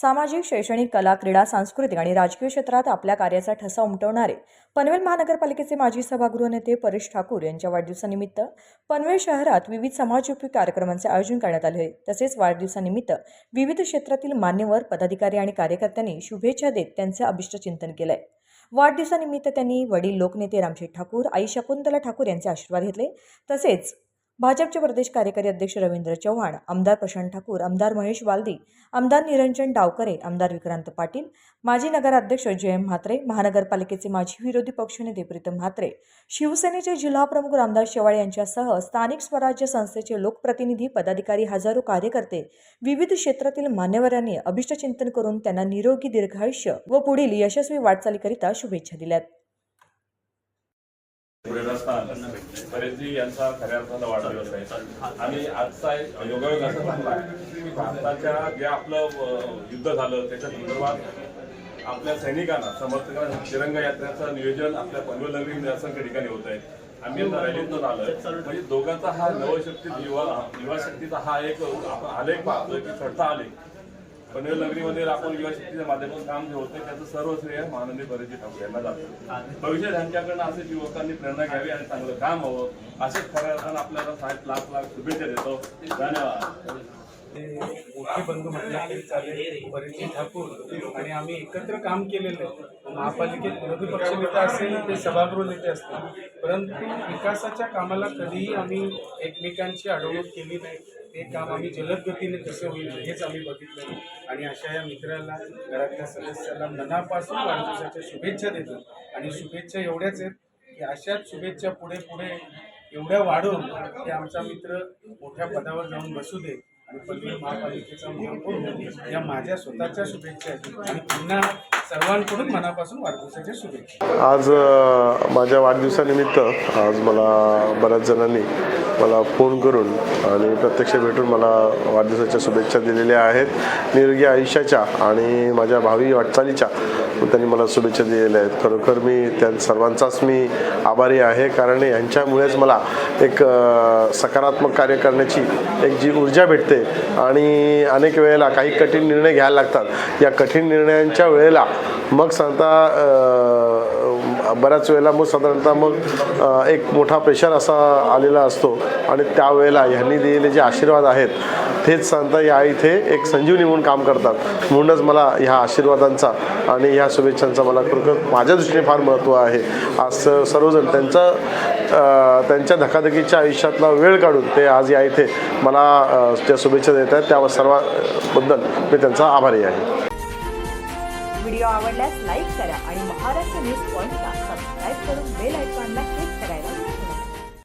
सामाजिक शैक्षणिक कला क्रीडा सांस्कृतिक आणि राजकीय क्षेत्रात आपल्या कार्याचा ठसा उमटवणारे पनवेल महानगरपालिकेचे माजी सभागृह नेते परेश ठाकूर यांच्या वाढदिवसानिमित्त पनवेल शहरात विविध समाजोपयोगी कार्यक्रमांचे आयोजन करण्यात आले आहे. तसेच वाढदिवसानिमित्त विविध क्षेत्रातील मान्यवर पदाधिकारी आणि कार्यकर्त्यांनी शुभेच्छा देत त्यांचे अभिष्टचिंतन आहे. वाढदिवसानिमित्त त्यांनी वडील लोकनेते रामशेठ ठाकूर आई शकुंतला ठाकूर यांचे आशीर्वाद घेतले. तसेच भाजपचे प्रदेश कार्यकारी अध्यक्ष रवींद्र चव्हाण आमदार प्रशांत ठाकूर आमदार महेश वालदी आमदार निरंजन डावकरे आमदार विक्रांत पाटील माजी नगराध्यक्ष जयंत म्हात्रे महानगरपालिकेचे माजी विरोधी पक्षनेते प्रीतम म्हात्रे शिवसेनेचे जिल्हाप्रमुख रामदास शेवाळे यांच्यासह स्थानिक स्वराज्य संस्थेचे लोकप्रतिनिधी पदाधिकारी हजारो कार्यकर्ते विविध क्षेत्रातील मान्यवरांनी अभिष्टचिंतन करून त्यांना निरोगी दीर्घायुष्य व पुढील यशस्वी वाटचालीकरिता शुभेच्छा दिल्यात. बरेचजी यांचा खऱ्या अर्थानं वाढदिवस आहे. आणि आजचा एक योगायोग असा झाला की भारताच्या जे आपलं युद्ध झालं त्याच्या संदर्भात आपल्या सैनिकांना समर्थकांना तिरंगा यात्रेचं नियोजन आपल्या पनवेल नगरी असंख्य ठिकाणी होत आहे. आम्ही आता रॅलीतून आलोय. म्हणजे दोघांचा हा नवशक्तीत युवा युवा शक्तीचा हा एक आपण आलेख पाहतोय की चढता आलेख. पनवेल नगरीमध्ये आपण युवा शक्तीच्या माध्यमातून काम जे होतं त्याचं सर्व श्रेय माननीय परिचित ठाकूर यांना जातं. भविष्यात यांच्याकडनं असेच युवकांनी प्रेरणा घ्यावी आणि चांगलं काम हवं असेच खऱ्या अर्थानं आपल्याला साहेब लाख लाख शुभेच्छा देतो. धन्यवाद. मोठी बंधू म्हटलं तरी चालेल. परिचय ठाकूर आणि आम्ही एकत्र काम केलेलं आहे. महापालिकेत विरोधी पक्षनेता असेल ते सभागृह नेते असतील. परंतु विकासाच्या कामाला कधीही आम्ही एकमेकांची अडवणूक केली नाही. ते काम आम्ही जलद गतीने कसं होईल हेच आम्ही बघितलं आणि अशा या मित्राला घरातल्या सदस्याला मनापासून वाढदिवसाच्या शुभेच्छा देतो. आणि शुभेच्छा एवढ्याच आहेत की अशाच शुभेच्छा पुढे पुढे एवढ्या वाढून की आमचा मित्र मोठ्या पदावर जाऊन बसू दे आणि पनवेल महापालिकेचा या माझ्या स्वतःच्या शुभेच्छा आहेत. आणि पुन्हा सर्वांकडून मनापासून वाढदिवसाच्या शुभेच्छा. आज माझ्या वाढदिवसानिमित्त आज मला बऱ्याच जणांनी मला फोन करून आणि प्रत्यक्ष भेटून मला वाढदिवसाच्या शुभेच्छा दिलेल्या आहेत. निरोगी आयुष्याच्या आणि माझ्या भावी वाटचालीच्या त्यांनी मला शुभेच्छा दिलेल्या आहेत. खरोखर मी त्या सर्वांचाच मी आभारी आहे. कारण यांच्यामुळेच मला एक सकारात्मक कार्य करण्याची एक जी ऊर्जा भेटते आणि अनेक वेळेला काही कठीण निर्णय घ्यायला लागतात. या कठीण निर्णयांच्या वेळेला मग सांगता बऱ्याच वेळेला मग साधारणतः मग एक मोठा प्रेशर असा आलेला असतो. आणि त्यावेळेला ह्यांनी दिलेले जे आशीर्वाद आहेत तेच सांगता या इथे एक संजीवनी म्हणून काम करतात. म्हणूनच मला ह्या आशीर्वादांचा आणि या शुभेच्छांचं मला खरोखर माझ्या दृष्टीने फार महत्त्व आहे. आज सर्वजण त्यांचं त्यांच्या धकाधकीच्या आयुष्यातला वेळ काढून ते आज या इथे मला त्या शुभेच्छा देत आहेत त्या सर्वांबद्दल मी त्यांचा आभारी आहे. व्हिडिओ आवडल्यास लाईक करा आणि महाराष्ट्र न्यूज पॉईंटला सबस्क्राईब करून बेल आयकॉनला क्लिक करायला